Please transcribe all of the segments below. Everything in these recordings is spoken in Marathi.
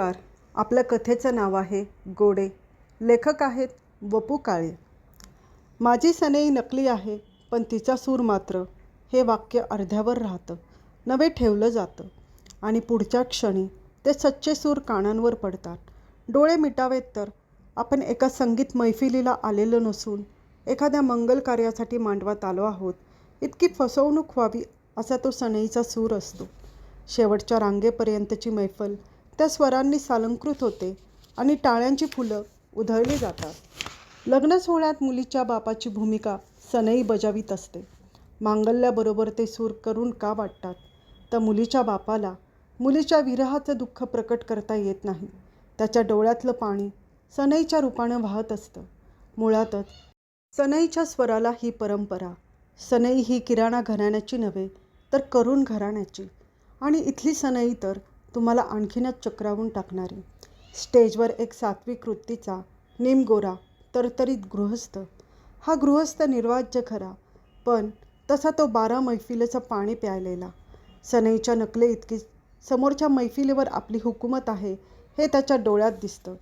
नमस्कार. आपल्या कथेचं नाव आहे गोडे. लेखक आहेत वपू काळे. माझी सनई नकली आहे पण तिचा सूर मात्र. हे वाक्य अर्ध्यावर राहतं नवे ठेवलं जातं. आणि पुढच्या क्षणी ते सच्चे सूर कानांवर पडतात. डोळे मिटावेत तर. आपण एका संगीत मैफिलीला आलेलो नसून एखाद्या मंगल कार्यासाठी मांडवात आलो आहोत. इतकी फसवणूक व्हावी असा तो सनईचा सूर असतो. शेवटच्या रांगेपर्यंतची मैफल त्या स्वरांनी सालंकृत होते आणि टाळ्यांची फुलं उधळली जातात. लग्न सोहळ्यात मुलीच्या बापाची भूमिका सनई बजावीत असते. मांगल्याबरोबर ते सूर करून का वाटतात? तर मुलीच्या बापाला मुलीच्या विरहाचं दुःख प्रकट करता येत नाही. त्याच्या डोळ्यातलं पाणी सनईच्या रूपानं वाहत असतं. मुळातच सनईच्या स्वराला ही परंपरा सनई ही किराणा घराण्याची नव्हे तर करून घराण्याची. आणि इथली सनई तर तुम्हाला आणखीनच चक्रावून टाकणारी. स्टेजवर एक सात्विक वृत्तीचा निमगोरा तरतरीत गृहस्थ. हा गृहस्थ निर्वाज्य खरा पण तसा तो बारा मैफिलीचं पाणी प्यायलेला. सनईच्या नकले इतकी समोरच्या मैफिलीवर आपली हुकूमत आहे हे त्याच्या डोळ्यात दिसतं.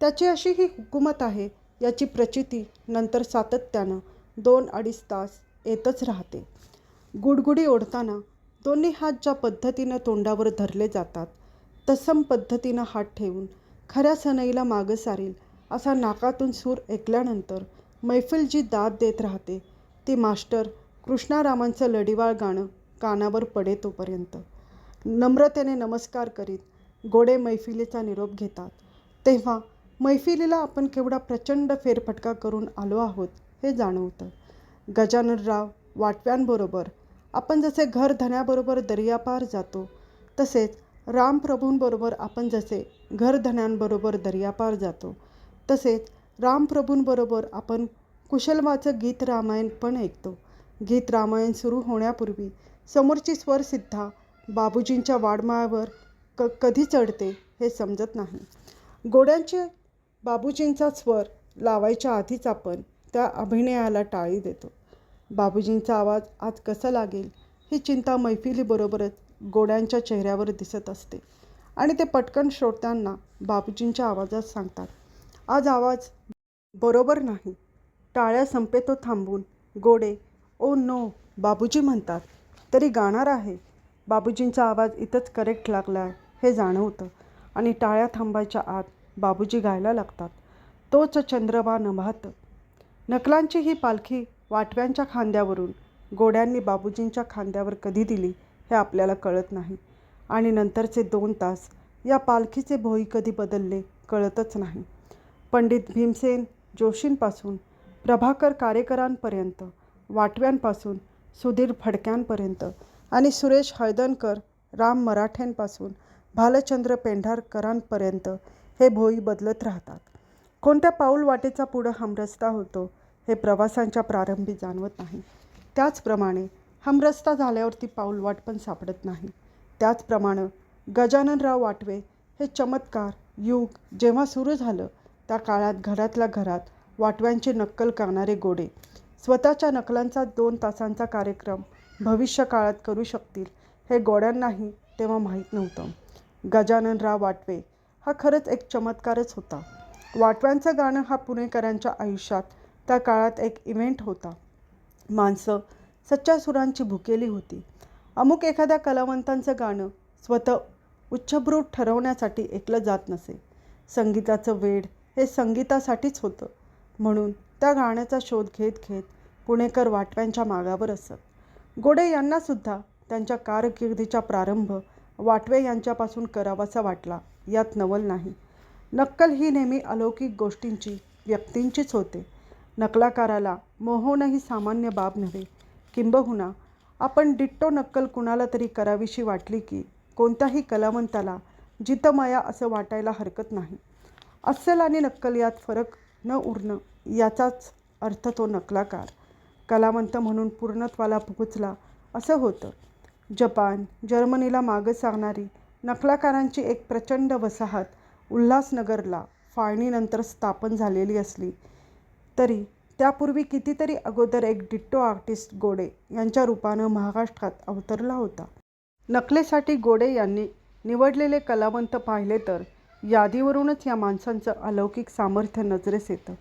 त्याची अशी ही हुकूमत आहे याची प्रचिती नंतर सातत्यानं दोन अडीच तास येतच राहते. गुडगुडी ओढताना दोन्ही हात ज्या पद्धतीनं तोंडावर धरले जातात तसम पद्धतीनं हात ठेवून खऱ्या सनईला मागं सारील असा नाकातून सूर ऐकल्यानंतर मैफिल जी दाद देत राहते. ती मास्टर कृष्णारामांचं लढीवाळ गाणं कानावर पडे तोपर्यंत. नम्रतेने नमस्कार करीत गोडे मैफिलीचा निरोप घेतात. तेव्हा मैफिलीला आपण केवढा प्रचंड फेरफटका करून आलो आहोत हे जाणवतं. गजाननराव वाटव्यांबरोबर आपण जसे घर धन्याबरोबर दर्यापार जातो तसेच रामप्रभूंबरोबर आपण जसे घरधन्यांबरोबर दर्यापार जातो तसेच रामप्रभूंबरोबर आपण कुशलवाचं गीत रामायण पण ऐकतो. गीत रामायण सुरू होण्यापूर्वी समोरची स्वरसिद्धा बाबूजींच्या वाडमाळ्यावर क कधी चढते हे समजत नाही. गोड्यांचे बाबूजींचा स्वर लावायच्या आधीच आपण त्या अभिनयाला टाळी देतो. बाबूजींचा आवाज आज कसा लागेल ही चिंता मैफिलीबरोबरच गोड्यांच्या चेहऱ्यावर दिसत असते. आणि ते पटकन श्रोत्यांना बाबूजींच्या आवाजात सांगतात. आज आवाज बरोबर नाही. टाळ्या संपे तो थांबून. गोडे ओ नो बाबूजी म्हणतात. तरी गाणार आहे. बाबूजींचा आवाज इथंच करेक्ट लागला आहे हे जाणवतं. आणि टाळ्या थांबायच्या आत बाबूजी गायला लागतात. तोच चंद्रबा नभात नकलांची ही पालखी वाटव्यांच्या खांद्यावरून गोड्यांनी बाबूजींच्या खांद्यावर कधी दिली हे आपल्याला कळत नाही. आणि नंतरचे दोन तास या पालखीचे भोई कधी बदलले कळतच नाही. पंडित भीमसेन जोशींपासून प्रभाकर कारेकरांपर्यंत वाटव्यांपासून सुधीर फडक्यांपर्यंत आणि सुरेश हळदणकर राम मराठ्यांपासून भालचंद्र पेंढारकरांपर्यंत हे भोई बदलत राहतात. कोणत्या पाऊल वाटेचा पुढं हमरस्ता होतो? हे प्रवासांच्या प्रारंभी जाणवत नाही. त्याचप्रमाणे हमरस्ता झाल्यावरती पाऊलवाट पण सापडत नाही. त्याचप्रमाणे गजाननराव वाटवे हे चमत्कार युग जेव्हा सुरू झालं त्या काळात घरातल्या घरात वाटव्यांची नक्कल करणारे गोडे स्वतःच्या नकलांचा दोन तासांचा कार्यक्रम भविष्य काळात करू शकतील हे गोड्यांनाही तेव्हा माहीत नव्हतं. गजाननराव वाटवे हा खरंच एक चमत्कारच होता. वाटव्यांचं गाणं हा पुणेकरांच्या आयुष्यात त्या काळात एक इव्हेंट होता. माणसं सच्च्या सुरांची भुकेली होती. अमुक एखाद्या कलावंतांचं गाणं स्वतः उच्चभ्रूत ठरवण्यासाठी ऐकलं जात नसे. संगीताचं वेड हे संगीतासाठीच होतं. म्हणून त्या गाण्याचा शोध घेत घेत पुणेकर वाटव्यांच्या मागावर असत. गोडे यांनासुद्धा त्यांच्या कारकिर्दीचा प्रारंभ वाटवे यांच्यापासून करावासा वाटला यात नवल नाही. नक्कल ही नेहमी अलौकिक गोष्टींची व्यक्तींचीच होते. नकलाकाराला मोहणं ही सामान्य बाब नव्हे. किंबहुना आपण डिट्टो नक्कल कुणाला तरी करावीशी वाटली की कोणत्याही कलावंताला जितमाया असं वाटायला हरकत नाही. अस्सल आणि नक्कल यात फरक न उरणं याचाच अर्थ तो नकलाकार कलावंत म्हणून पूर्णत्वाला पोहोचला असं होतं. जपान जर्मनीला मागं सांगणारी नकलाकारांची एक प्रचंड वसाहत उल्हासनगरला फाळणीनंतर स्थापन झालेली असली तरी त्यापूर्वी कितीतरी अगोदर एक डिट्टो आर्टिस्ट गोडे यांच्या रूपानं महाराष्ट्रात अवतरला होता. नकलेसाठी गोडे यांनी निवडलेले कलावंत पाहिले तर यादीवरूनच या माणसांचं अलौकिक सामर्थ्य नजरेस येतं.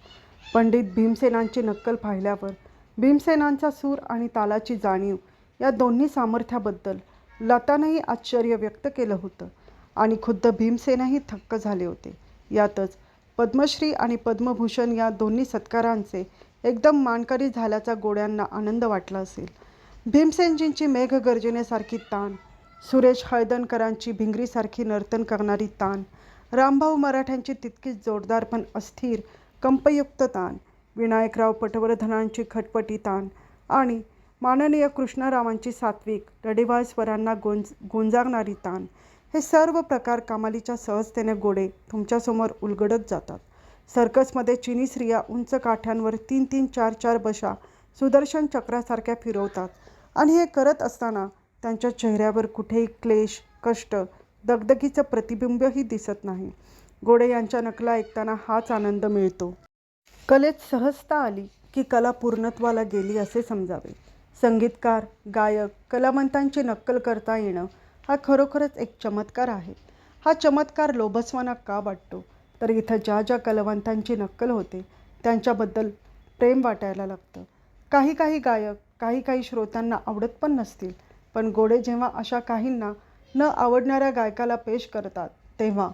पंडित भीमसेनांची नक्कल पाहिल्यावर भीमसेनांचा सूर आणि तालाची जाणीव या दोन्ही सामर्थ्याबद्दल लतानंही आश्चर्य व्यक्त केलं होतं आणि खुद्द भीमसेनही थक्क झाले होते. यातच पद्मश्री आणि पद्मभूषण या दोन्ही सत्कारांचे एकदम मानकरी झाल्याचा गोड्यांना आनंद वाटला असेल. भीमसेनजींची मेघगर्जनेसारखी ताण सुरेश हळदणकरांची भिंगरीसारखी नर्तन करणारी ताण रामभाऊ मराठ्यांची तितकीच जोरदार पण अस्थिर कंपयुक्त ताण विनायकराव पटवर्धनांची खटपटी ताण आणि माननीय कृष्णरावांची सात्विक रडिवाळ स्वरांना गोंज गोंजागणारी ताण हे सर्व प्रकार कमालीच्या सहजतेने गोडे तुमच्यासमोर उलगडत जातात. सर्कसमध्ये चिनी स्त्रिया उंच काठ्यांवर तीन तीन चार चार बशा सुदर्शन चक्रासारख्या फिरवतात आणि हे करत असताना त्यांच्या चेहऱ्यावर कुठेही क्लेश कष्ट दगदगीचं प्रतिबिंबही दिसत नाही. गोडे यांच्या नकला ऐकताना हाच आनंद मिळतो. कलेत सहजता आली की कला पूर्णत्वाला गेली असे समजावे. संगीतकार गायक कलावंतांची नक्कल करता येणं हा खरोखरच एक चमत्कार आहे. हा चमत्कार लोभसवाना का वाटतो? तर इथं ज्या ज्या कलावंतांची नक्कल होते त्यांच्याबद्दल प्रेम वाटायला लागतं. काही काही गायक काही काही श्रोत्यांना आवडत पण नसतील पण गोडे जेव्हा अशा काहींना न आवडणाऱ्या गायकाला पेश करतात तेव्हा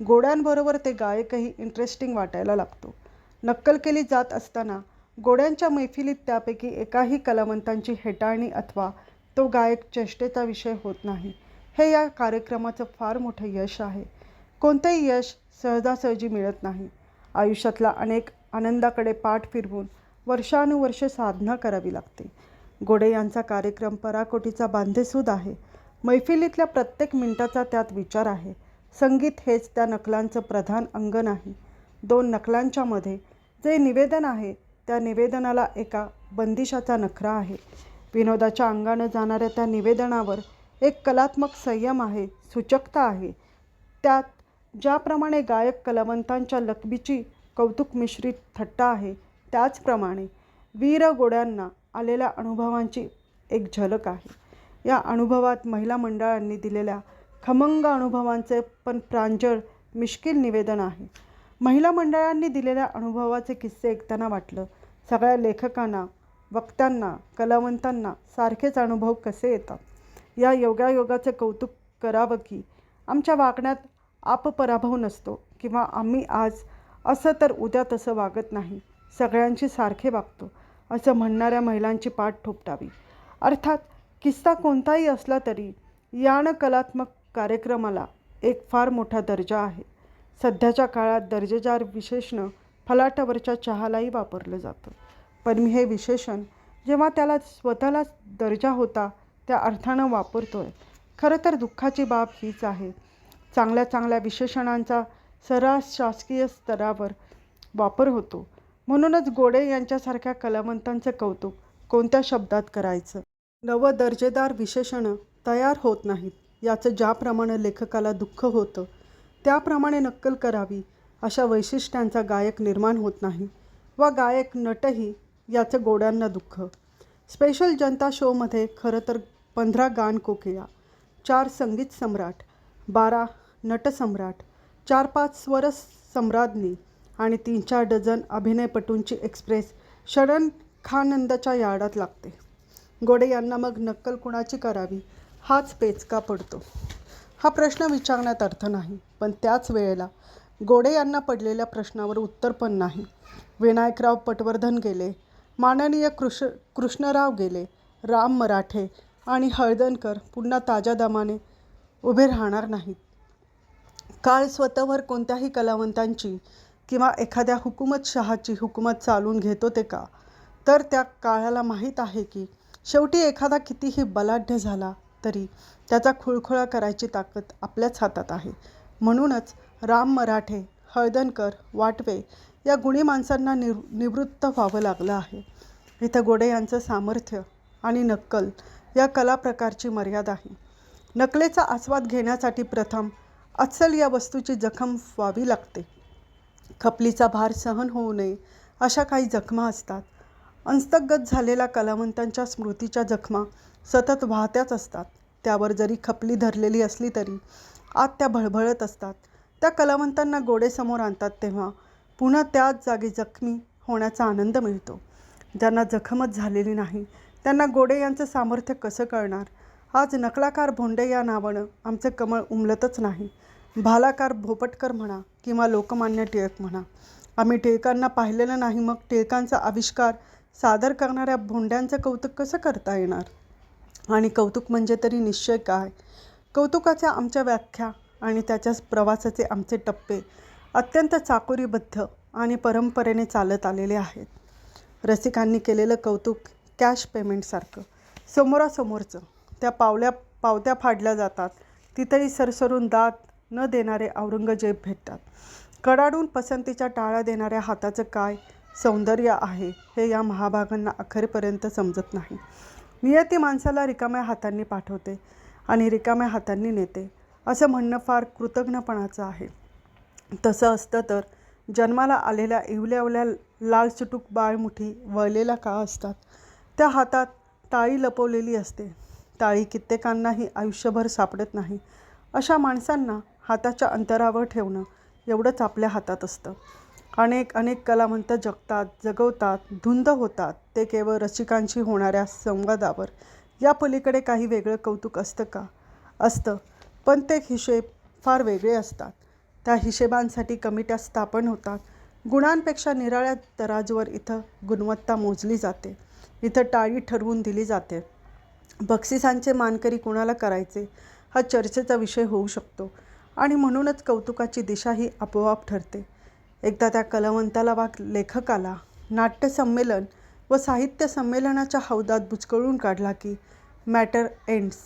गोड्यांबरोबर ते गायकही इंटरेस्टिंग वाटायला लागतो. नक्कल केली जात असताना गोड्यांच्या मैफिलीत त्यापैकी एकाही कलावंतांची हेटाळणी अथवा तो गायक चेष्टेचा विषय होत नाही. हे या कार्यक्रमाचं फार मोठं यश आहे. कोणतेही यश सहजासहजी मिळत नाही. आयुष्यातला अनेक आनंदाकडे पाठ फिरवून वर्षानुवर्ष साधना करावी लागते. गोडे यांचा कार्यक्रम पराकोटीचा बांधेसूद आहे. मैफिलीतल्या प्रत्येक मिनिटाचा त्यात विचार आहे. संगीत हेच त्या नकलांचं प्रधान अंग नाही. दोन नकलांच्या मध्ये जे निवेदन आहे त्या निवेदनाला एका बंदिशाचा नखरा आहे. विनोदाच्या अंगानं जाणाऱ्या त्या निवेदनावर एक कलात्मक संयम आहे सूचकता आहे. त्यात ज्याप्रमाणे गायक कलावंतांच्या लकबीची कौतुक मिश्रित थट्टा आहे त्याचप्रमाणे वीर गोड्यांना आलेल्या अनुभवांची एक झलक आहे. या अनुभवात महिला मंडळांनी दिलेल्या खमंग अनुभवांचे पण प्रांजळ मिश्किल निवेदन आहे. महिला मंडळांनी दिलेल्या अनुभवाचे किस्से ऐकताना वाटलं सगळ्या लेखकांना वक्त्यांना कलावंतांना सारखेच अनुभव कसे येतात? या योगायोगाचं कौतुक करावं की आमच्या वागण्यात आपपराभव नसतो किंवा आम्ही आज असं तर उद्या तसं वागत नाही सगळ्यांशी सारखे वागतो असं म्हणणाऱ्या महिलांची पाठ ठोपटावी. अर्थात किस्सा कोणताही असला तरी यान कलात्मक कार्यक्रमाला एक फार मोठा दर्जा आहे. सध्याच्या काळात दर्जेदार विशेषणं फलाटावरच्या चहालाही वापरलं जातं. पण मी हे विशेषण जेव्हा त्याला स्वतःला दर्जा होता त्या अर्थानं वापरतो आहे खरं तर दुःखाची बाब हीच आहे. चांगल्या चांगल्या विशेषणांचा सर्रास शासकीय स्तरावर वापर होतो. म्हणूनच गोडे यांच्यासारख्या कलावंतांचं कौतुक कोणत्या शब्दात करायचं? नवं दर्जेदार विशेषणं तयार होत नाहीत याचं ज्याप्रमाणे लेखकाला दुःख होतं त्याप्रमाणे नक्कल करावी अशा वैशिष्ट्यांचा गायक निर्माण होत नाही व गायक नटही याचं गोड्यांना दुःख. स्पेशल जनता शोमध्ये खरं तर पंधरा गान कोकिळा चार संगीत सम्राट बारा नटसम्राट चार पाच स्वर सम्राज्ञी आणि तीन चार डझन अभिनयपटूंची एक्सप्रेस शरण खानंदाच्या यार्डात लागते. गोडे यांना मग नक्कल कुणाची करावी हाच पेचका पडतो. हा प्रश्न विचारण्यात अर्थ नाही पण त्याच वेळेला गोडे यांना पडलेल्या प्रश्नावर उत्तर पण नाही. विनायकराव पटवर्धन गेले माननीय कृष कृष्णराव गेले राम मराठे आणि हळदणकर पुन्हा ताज्या दमाने उभे राहणार नाहीत. काळ स्वतःवर कोणत्याही कलावंतांची किंवा एखाद्या हुकूमतशहाची हुकूमत चालून घेतो ते का? तर त्या काळाला माहीत आहे की शेवटी एखादा कितीही बलाढ्य झाला तरी त्याचा खुळखुळा करायची ताकद आपल्याच हातात आहे. म्हणूनच राम मराठे हळदणकर वाटवे या गुणी माणसांना निवृत्त व्हावं लागलं आहे. इथं गोडे यांचं सामर्थ्य आणि नक्कल या कला प्रकारची मर्यादा आहे. नकलेचा आस्वाद घेण्यासाठी प्रथम अस्सल या वस्तूची जखम व्हावी लागते. खपलीचा भार सहन होऊ नये अशा काही जखमा असतात. अंस्तगत झालेल्या कलावंतांच्या स्मृतीच्या जखमा सतत वाहत्याच असतात. त्यावर जरी खपली धरलेली असली तरी आत त्या भळभळत असतात. त्या कलावंतांना गोडे समोर आणतात तेव्हा पुन्हा त्याच जागी जखमी होण्याचा आनंद मिळतो. ज्यांना जखमच झालेली नाही त्यांना गोडे यांचं सामर्थ्य कसं कळणार? आज नकलाकार भोंडे या नावानं आमचं कमळ उमलतच नाही. भालाकार भोपटकर म्हणा किंवा लोकमान्य टिळक म्हणा. आम्ही टिळकांना पाहिलेलं नाही मग टिळकांचा आविष्कार सादर करणाऱ्या भोंड्यांचं कौतुक कसं करता येणार? आणि कौतुक म्हणजे तरी निश्चय काय? कौतुकाच्या आमच्या व्याख्या आणि त्याच्या प्रवासाचे आमचे टप्पे अत्यंत चाकोरीबद्ध आणि परंपरेने चालत आलेले आहेत. रसिकांनी केलेलं कौतुक कॅश पेमेंटसारखं. समोरासमोरचं. त्या पावल्या पावत्या फाडल्या जातात. तिथेही सरसरून दात न देणारे औरंगजेब भेटतात. कडाडून पसंतीच्या टाळ्या देणाऱ्या हाताचं काय सौंदर्य आहे हे या महाभागांना अखेरपर्यंत समजत नाही. नियती माणसाला रिकाम्या हातांनी पाठवते आणि रिकाम्या हातांनी नेते. असं म्हणणं फार कृतज्ञपणाचं आहे. तसं असतं तर जन्माला आलेल्या इवल्यावल्या लाल चुटूक बाळमुठी वळलेल्या का असतात. त्या हातात टाळी लपवलेली असते. टाळी कित्येकांनाही आयुष्यभर सापडत नाही. अशा माणसांना हाताच्या अंतरावर ठेवणं एवढंच आपल्या हातात असतं. अनेक अनेक कलावंत जगतात जगवतात धुंद होतात. ते केवळ रसिकांशी होणाऱ्या संवादावर. या पलीकडे काही वेगळं कौतुक असतं का? असतं. पण ते हिशेब फार वेगळे असतात. त्या हिशेबांसाठी कमिट्या स्थापन होतात. गुणांपेक्षा निराळ्या तराजूवर इथं गुणवत्ता मोजली जाते. इथं टाळी ठरवून दिली जाते. बक्षिसांचे मानकरी कुणाला करायचे हा चर्चेचा विषय होऊ शकतो. आणि म्हणूनच कौतुकाची दिशा ही आपोआप ठरते. एकदा त्या कलावंताला वा लेखकाला नाट्यसंमेलन व साहित्य संमेलनाच्या हौदात बुचकळून काढला की मॅटर एंड्स.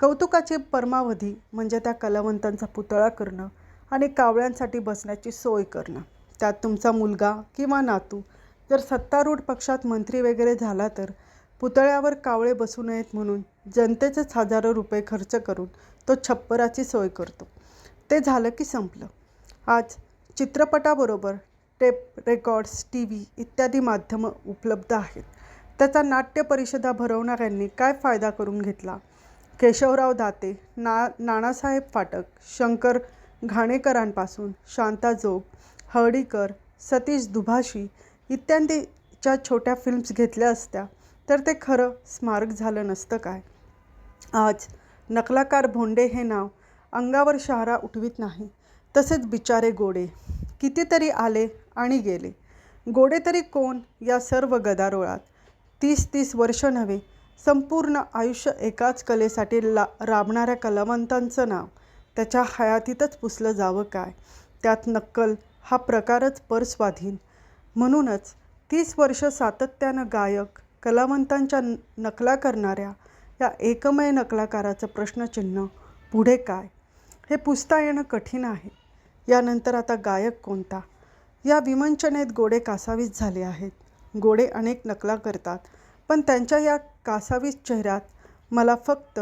कौतुकाची परमावधी म्हणजे त्या कलावंतांचा पुतळा करणं आणि कावळ्यांसाठी बसण्याची सोय करणं. त्यात तुमचा मुलगा किंवा नातू जर सत्तारूढ पक्षात मंत्री वगैरे झाला तर? पुतळ्यावर कावळे बसू नयेत म्हणून जनतेचेच हजारो रुपये खर्च करून तो छप्पराची सोय करतो. ते झालं की संपलं. आज चित्रपटाबरोबर टेप रेकॉर्ड्स टी व्ही इत्यादी माध्यमं उपलब्ध आहेत. त्याचा नाट्य परिषदा भरवणाऱ्यांनी काय फायदा करून घेतला? केशवराव दाते ना नानासाहेब फाटक शंकर घाणेकरांपासून शांता जोग हळडीकर सतीश दुभाषी इत्यादीच्या छोट्या फिल्म्स घेतल्या असत्या. तर ते खरं स्मारक झालं नसतं काय? आज नकलाकार भोंडे हे नाव अंगावर शहारा उठवीत नाही. तसेच बिचारे गोडे. कितीतरी आले आणि गेले. गोडे तरी कोण या सर्व गदारोळात? तीस तीस वर्ष नव्हे संपूर्ण आयुष्य एकाच कलेसाठी ला राबणाऱ्या कलावंतांचं नाव. त्याच्या हयातीतच पुसलं जावं काय? त्यात नक्कल हा प्रकारच परस्वाधीन. म्हणूनच तीस वर्ष सातत्यानं गायक कलावंतांच्या नकला करणाऱ्या या एकमेव नकलाकाराचं प्रश्नचिन्ह पुढे काय? हे पुसता येणं कठीण आहे. यानंतर आता गायक कोणता? या विमंचनेत गोडे कासावीस झाले आहेत. गोडे अनेक नकला करतात पण त्यांच्या या कासावीस चेहऱ्यात मला फक्त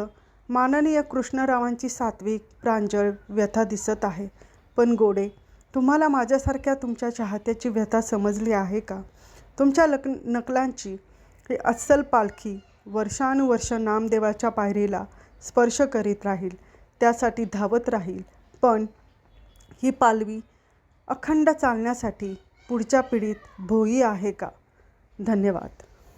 माननीय कृष्णरावांची सात्विक प्रांजळ व्यथा दिसत आहे. पण गोडे तुम्हाला माझ्यासारख्या तुमच्या चाहत्याची व्यथा समजली आहे का? तुमच्या लक नकलांची ही अस्सल पालखी वर्षानुवर्ष नामदेवाच्या पायरीला स्पर्श करीत राहील त्यासाठी धावत राहील. पण ही पालवी अखंड चालण्यासाठी पुढच्या पिढीत भोई आहे का? धन्यवाद.